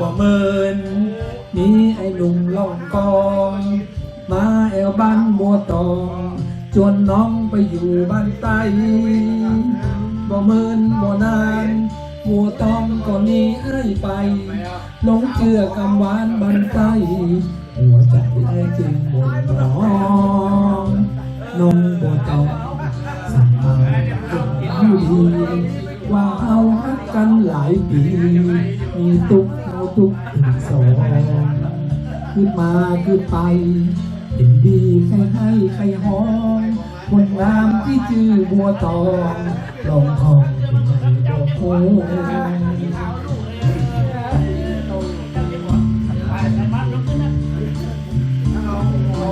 บ่เมินมีไอ้หนุ่มล่องกอง มาแอวบ้านบัวตองจวนน้องไปอยู่บ้านใต้บ่เมินบ่นานบัวตองก็หนีให้ไปลงเชื่อกำหวานบ้านใต้หัวใจไอ้จึงบ่นน้องน้องบัวตองสั่งมาอยู่ดี ว่าเอาฮักกันหลายปีมีตุกเอาตุกถึงสองขึ้นมาขึ้นไปเห็นดีใครให้ใครหอมคนงามที่ชื่อบัวตองลองทองเป็นไงบอกโอ้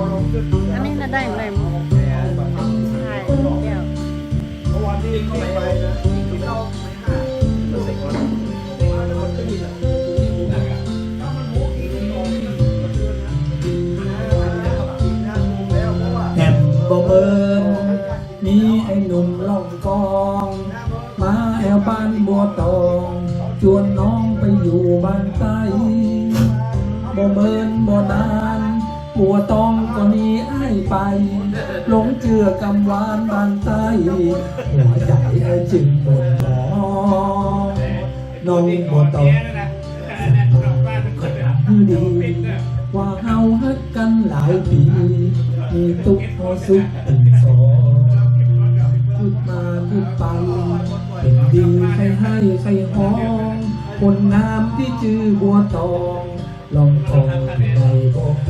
อันนี้น่าได้ไหมใช่เดี๋ยว มีไอ้หนุ่มล่องกอง มาแอวบ้านบัวตองชวนน้องไปอยู่บ้านใต้บ่เมินบ่นานบัวตองก็หนีไอ้ายไปหลงเจือกำหวานบ้านใต้หัวใจไอ้จึงบ่นน้องน้องบัวตองคือดีว่าเฮาฮักกันหลายปีมีตุกพอสุขถึงสองพูด มาพูดไปเป็นดีใครให้ใครห้อง คนงามที่ชื่อบัวตองลองทองในบอกโห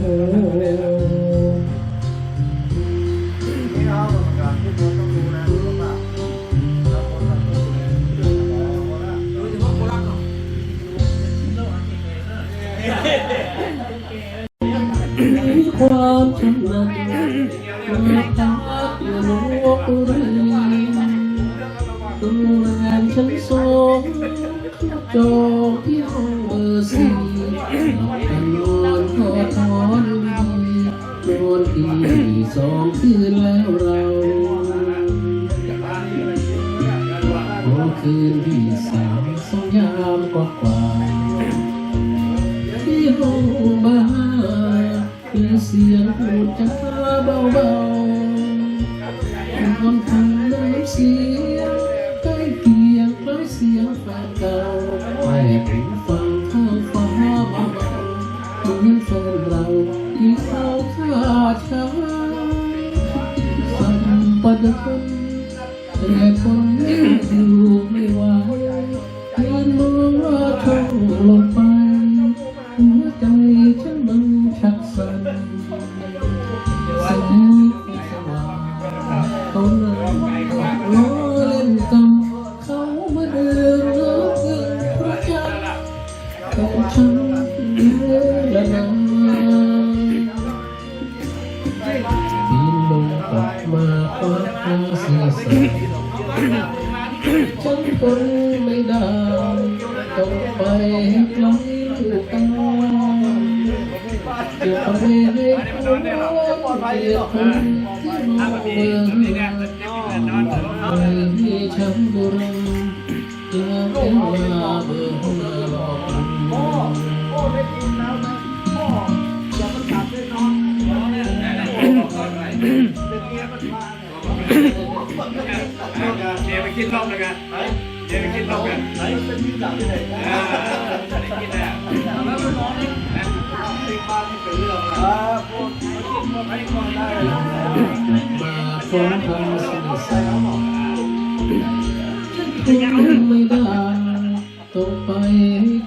มีความชำนาญมาตา จองที่ห้องเบอร์สี่กันนอนขอทอนดีนอนตีสองคืนแล้วเราพอคืนที่สามสองยามกว่ากว่าที่ห้องบ้านมีเสียงพูดจาเบา ปทานแต่คนอยู่ไม่ไหวเงินมองว่าช่องลง ทนไม่ได้ต้องไปไกลลูกตาจะไปให้คนเดียคนที่มองเมืองไม่มีฉันบุรังจะเป็นลาเบอร์หัวหลอกเดี๋ยวไปคิดรอบแล้วกัน เดี๋ยวไปคิดรอบกันไหนเป็นที่จับที่ไหนอ่าได้คิดแล้วแล้วมันมองนี่ติดบ้านที่เป็นเรื่องอ่าพวกพวกไอ้คนได้มาพร้อมทางสื่อสารทนไม่ได้ต้องไป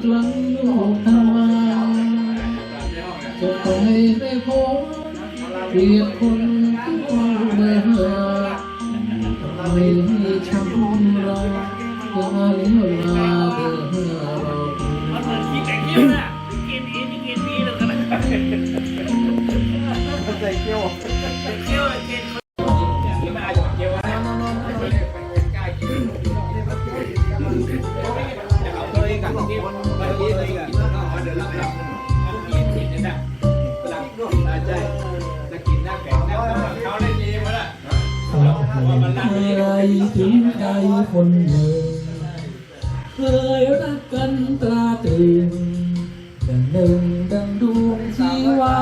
ไกลโลกทำไมจะไปให้พ้นเกลียดคน คนหนึ่งเคยรักกันตราตรึงดังหนึ่งดังดวงชีวา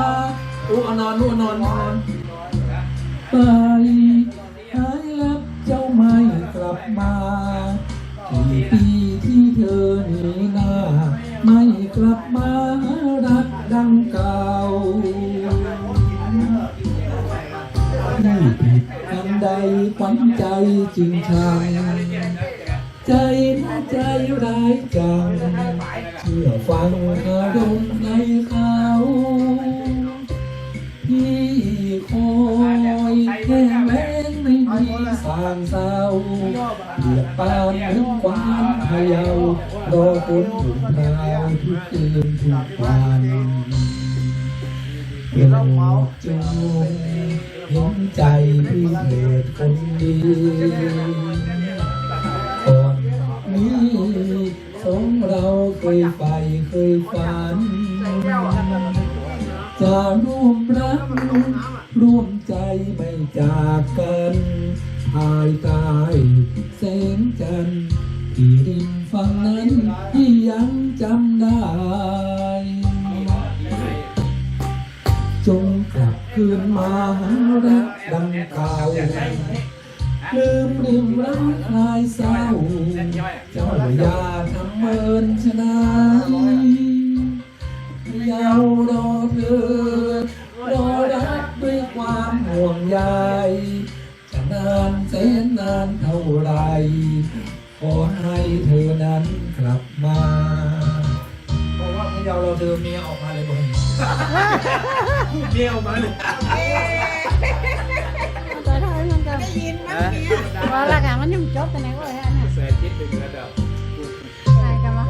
อู้อนอนนู่นนอนนอนไปหายลับเจ้าไม่กลับมากี่ปีที่เธอหนีหน้า ไม่กลับมารักดังเก่า ใดขวัญใจจริงชังใจน่าใจร้ายจังเชื่อฟังอารมณ์ในเขาที่คอยแค่แม้งไม่มีสางเศร้าเดือดปานถึงความพยารอฝนหยุดพราวทุกคืนทุกวัน โปรดจงเห็นใจพี่เหตุคนดีก่อนนี้สองเราเคยใฝ่เคยฝัน จะร่วมรักร่วมใจไม่จากกันภายใต้แสงจันทร์ที่ริมฝั่งนั้นที่ยังจำได้ จงกลับคืนมาหารักดังเก่าลืมลืมรักคลายเศร้า เจ้าอย่าทำเมินชนะยาวรอเธอ รอรักด้วยความห่วงใยจะนานแสนนานเท่าไร ขอให้เธอนั้นกลับมา เพราะว่าพยาวเราเธอเมียออกมาเลยบ่เห็นเมียออกมาเลยตัวเท่านั้นมันก็ได้ยินว่าละกันมันยังจบแต่ไหนก็เลยอันนั้นแสนคิดเป็นเงินเดียวตายกันวะ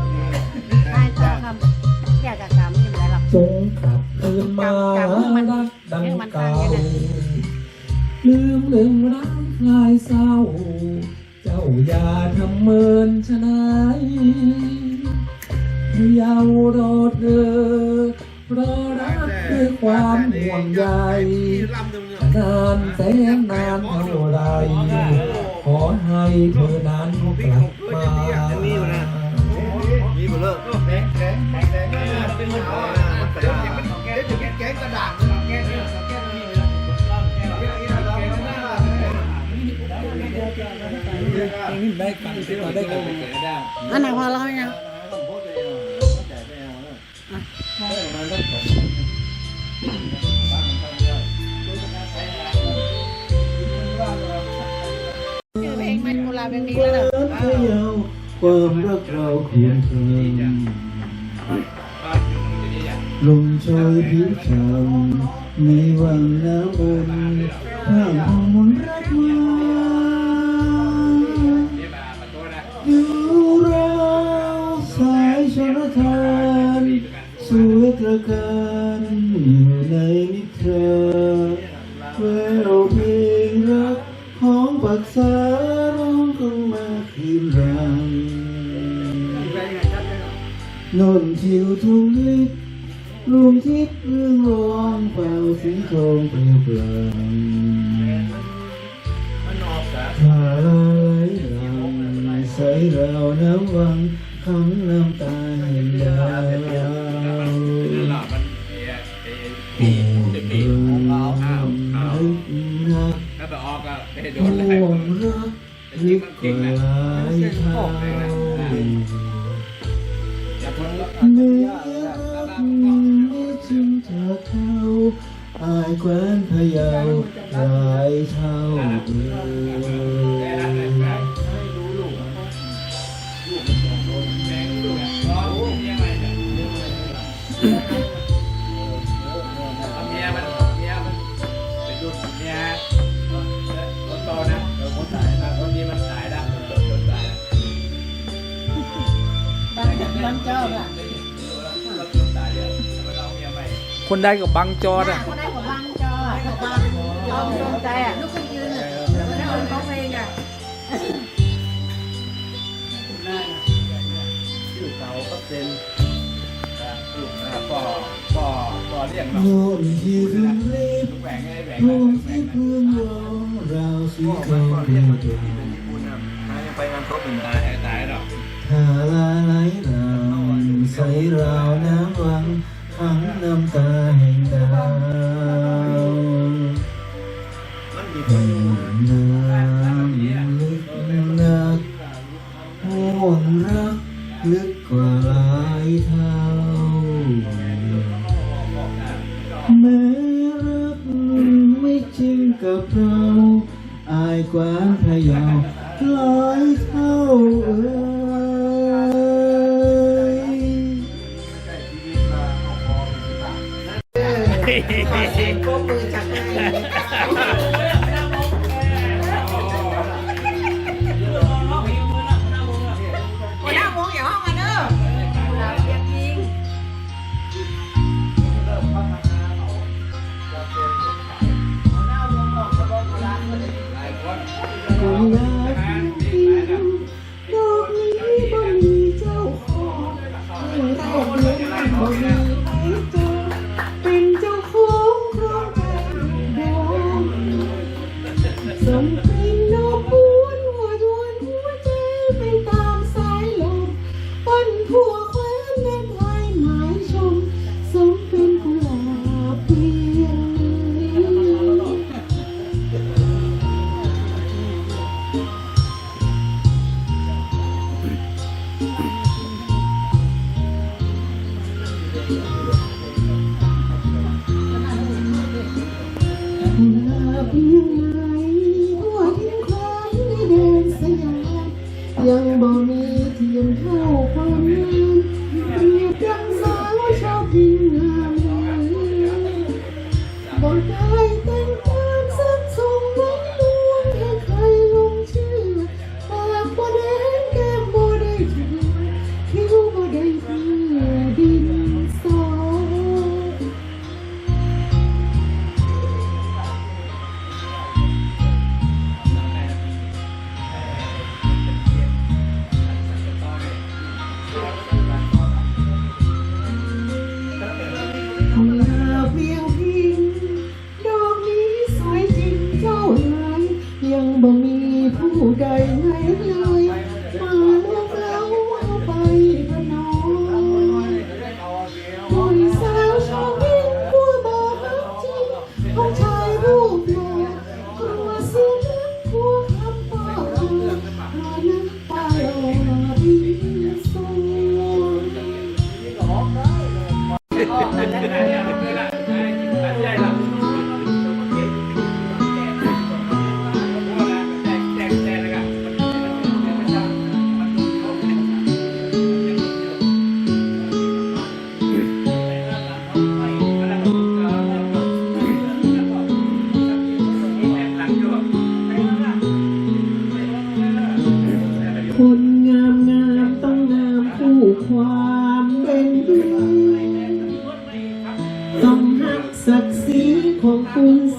ตายตายคำอยากกับคำยังไงหรอกจงกลับคืนมารักดังเก่าลืมลืมรักคลายเศร้า เจ้าอย่าทำเมินชนายเยาวรอเธอ รอรักด้วยความห่วงใยนานแสนนานเท่าไรขอให้เธอนั้นกลับมามีหมดแข็งแข็งแข็งแข็งเป็นมันเอามันเป็นยังมันแข็งแข็งกระดาษแข็งแข็งแข็งนี่เลยได้กันได้กันอันไหนพอเราเนี่ยชื่อเพลงมันกุหลาบยังดีแล้วเด้อเที่ยวความรักเราเพียง เธอลมโชยผิวชำใน ทิวทุ่งลิบรวมทิพย์เรื่องร้องเป่าสีทองเปลวเปล่าถ้าลายหลังใสเราน้ำวังคำน้ำตาให้ยาวโอ้เรื่องรักถ้าไปออกก็ไปโดห่นเลยวงรักลึกกว่าหล แคว้นพะเยาหลายเท่าเอ่ยเมียมันเมียมันเป็นรุ่นเมียคนโตนะคนตายนะคนนี้มันตายแล้วคนได้กับบังจอดอะ อย่างเราโกที่รุนแหวนแหวนโลกที่พื่อนเราสีทองเราถึงไปงนบหวงตายหาลาไหลหลังใส่ราวน้ำวังขังน้ำตาแห่งดาว กว้างพยาวลอยเท่าเอือ Amen.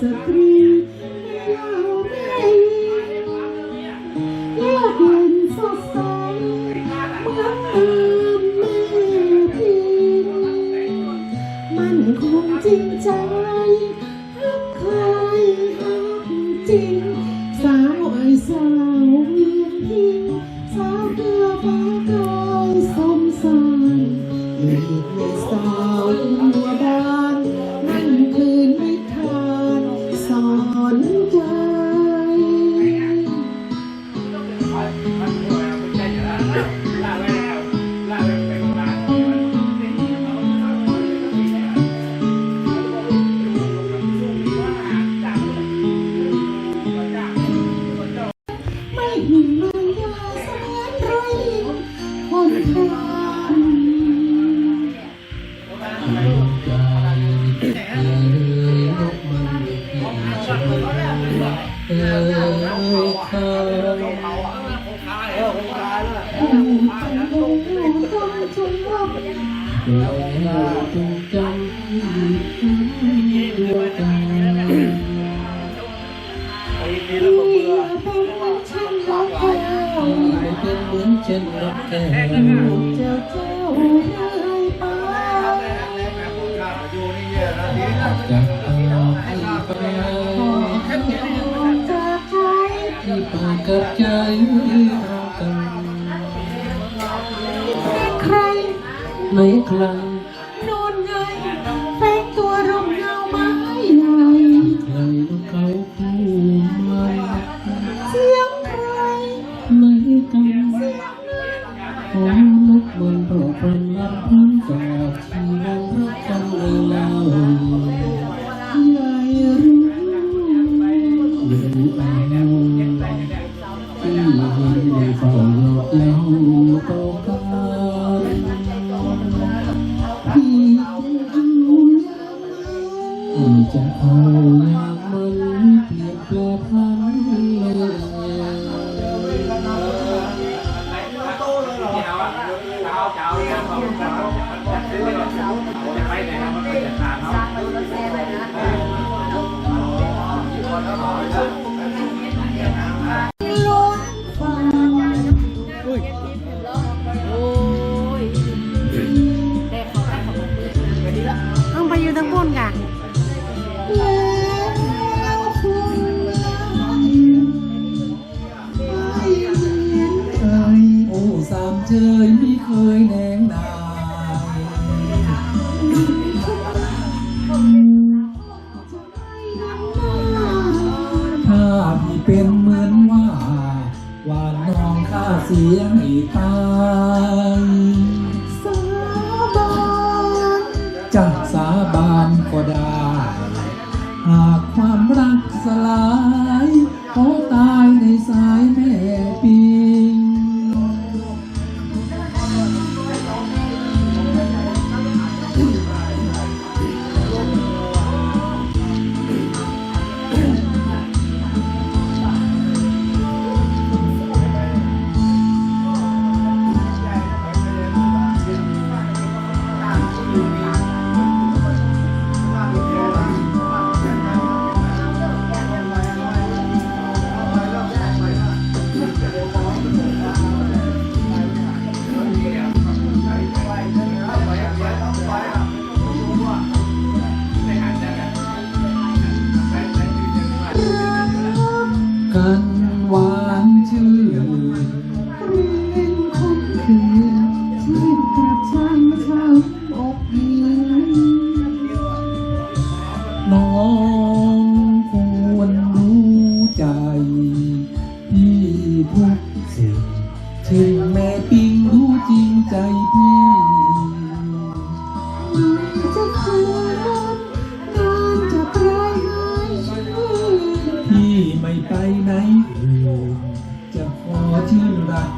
three. down. เราจงจำดวงตาที่เราเป็นฉันรักแก้วเป็นเหมือนฉันรักแก้วเจ้าเจ้าได้ไปจากตาไปจใจที่ปากใจ ไหนครั้งนอนไง มเชยไม่เคยแหนงนายถ้าพี่เป็นเหมือนว่าว่านน้องข้าเสียงอี sun.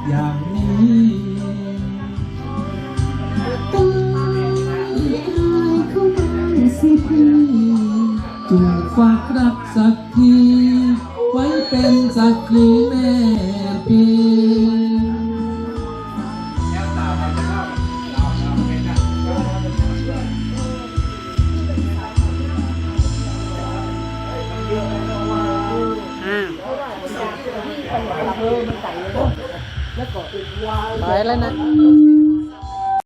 呀